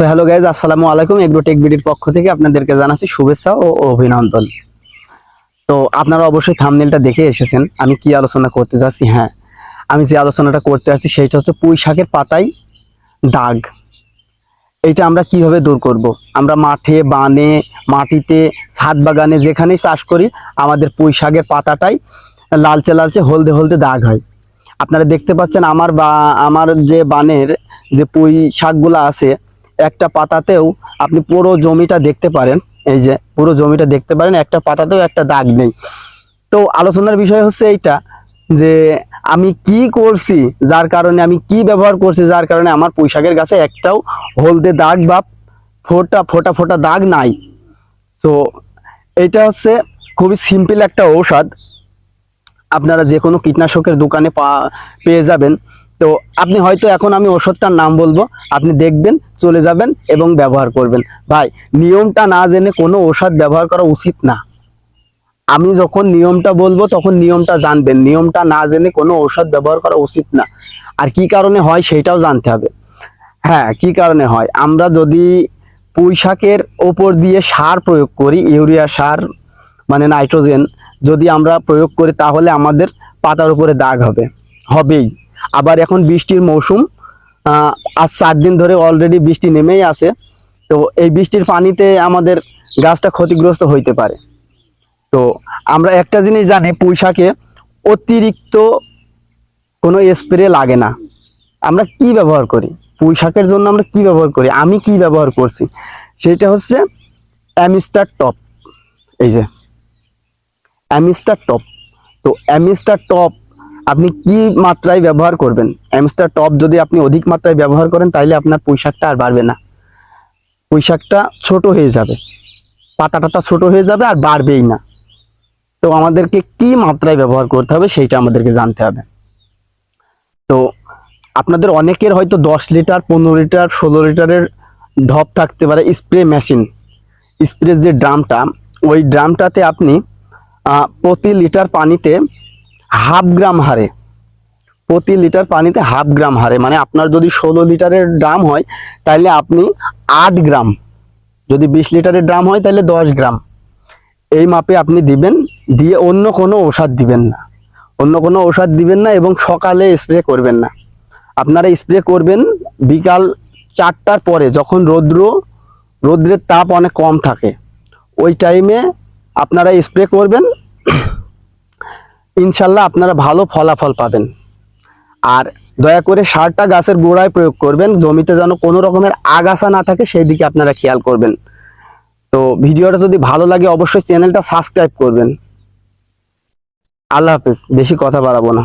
তো hello guys আসসালামু আলাইকুম। এগ্রোটেক বিডির পক্ষ থেকে আপনাদেরকে জানাচ্ছি শুভেচ্ছা ও অভিনন্দন। তো আপনারা অবশ্যই থামনেলটা দেখে এসেছেন, আমি কি আলোচনা করতে যাচ্ছি? হ্যাঁ আমি যে আলোচনাটা করতে যাচ্ছি সেইটা হচ্ছে পুঁই শাকের পাতায় দাগ। এইটা আমরা কীভাবে দূর করব। আমরা মাঠে, বানে, মাটিতে, ছাদ বাগানে যেখানেই চাষ করি, আমাদের পুঁই শাকের পাতাটাই লালচে লালচে, হলদে হলদে দাগ হয়। আপনারা দেখতে পাচ্ছেন আমার বা, আমার যে বানের যে পুঁই শাকগুলো আছে একটা পাতাতেও আপনি পুরো জমিটা দেখতে পারেন। এই যে পুরো জমিটা দেখতে পারেন, একটা পাতাতেও একটা দাগ নেই। তো আলোচনার বিষয় হচ্ছে এইটা যে আমি কি করছি, যার কারণে আমি কি ব্যবহার করছি, যার কারণে আমার পুঁইশাকের গাছে একটাও হলদে দাগ বা ফোটা ফোটা ফোটা দাগ নাই। তো এইটা হচ্ছে খুবই সিম্পল একটা ঔষধ। আপনারা যে কোনো কীটনাশকের দোকানে পা, পেয়ে যাবেন। তো আপনি হয়তো এখন আমি ওষুধটার নাম বলব। আপনি দেখবেন, চলে যাবেন এবং ব্যবহার করবেন। ভাই, নিয়মটা না জেনে কোনো ওষুধ ব্যবহার করা উচিত না। আমি যখন নিয়মটা বলব, তখন নিয়মটা জানবেন। নিয়মটা না জেনে কোনো ঔষধ ব্যবহার করা উচিত না। আর কি কারণে হয় সেটাও জানতে হবে। হ্যাঁ কি কারণে হয়? আমরা যদি পুঁই শাকের ওপর দিয়ে সার প্রয়োগ করি, ইউরিয়া সার মানে নাইট্রোজেন, যদি আমরা প্রয়োগ করি, তাহলে আমাদের পাতার উপরে দাগ হবে। হবেই। আবার এখন বৃষ্টির মৌসুম আজ চার দিন ধরে অলরেডি বৃষ্টি নেমেই আছে। তো এই বৃষ্টির পানিতে আমাদের গাছটা ক্ষতিগ্রস্ত হইতে পারে। তো আমরা একটা জিনিস জানি, পুঁই শাকে অতিরিক্ত কোনো স্প্রে লাগে না। আমরা কি ব্যবহার করি? পুঁইশাকের জন্য আমরা কি ব্যবহার করি? আমি কি ব্যবহার করছি? সেটা হচ্ছে অ্যামিস্টার টপ। এই যে, অ্যামিস্টার টপ। তো অ্যামিস্টার টপ আপনি কি মাত্রায় ব্যবহার করবেন? অ্যামিস্টার টপ যদি আপনি অধিক মাত্রায় ব্যবহার করেন তাহলে আপনার পুঁই শাকটা আর বাড়বে না। পুঁই শাকটা ছোট হয়ে যাবে। পাতা টাতা ছোট হয়ে যাবে আর বাড়বেই না। তো আমাদেরকে কি মাত্রায় ব্যবহার করতে হবে, সেইটা আমাদেরকে জানতে হবে। তো আপনাদের অনেকের হয়তো দশ লিটার, পনেরো লিটার, ষোলো লিটারের ঢপ থাকতে পারে স্প্রে মেশিন স্প্রে যে ড্রামটা, ওই ড্রামটাতে আপনি প্রতি লিটার পানিতে হাফ গ্রাম হারে, প্রতি লিটার পানিতে হাফ গ্রাম হারে মানে আপনার যদি ষোলো লিটারের ড্রাম হয় তাহলে আপনি আট গ্রাম, যদি বিশ লিটারের ড্রাম হয় তাহলে দশ গ্রাম। এই মাপে আপনি দিবেন, দিয়ে অন্য কোনো ঔষধ দিবেন না। অন্য কোনো ঔষধ দিবেন না এবং সকালে স্প্রে করবেন না। আপনারা স্প্রে করবেন বিকাল চারটার পরে, যখন রৌদ্র, রৌদ্রের তাপ অনেক কম থাকে। ওই টাইমে আপনারা স্প্রে করবেন ইনশাল্লাহ আপনারা ভালো ফলাফল পাবেন। আর দয়া করে সারটা গাছের গোড়ায় প্রয়োগ করবেন, জমিতে যেন কোনো রকমের আগাছা না থাকে, সেই দিকে আপনারা খেয়াল করবেন। তো ভিডিওটা যদি ভালো লাগে, অবশ্যই চ্যানেলটা সাবস্ক্রাইব করবেন। আল্লাহ হাফেজ, বেশি কথা বাড়াবো না।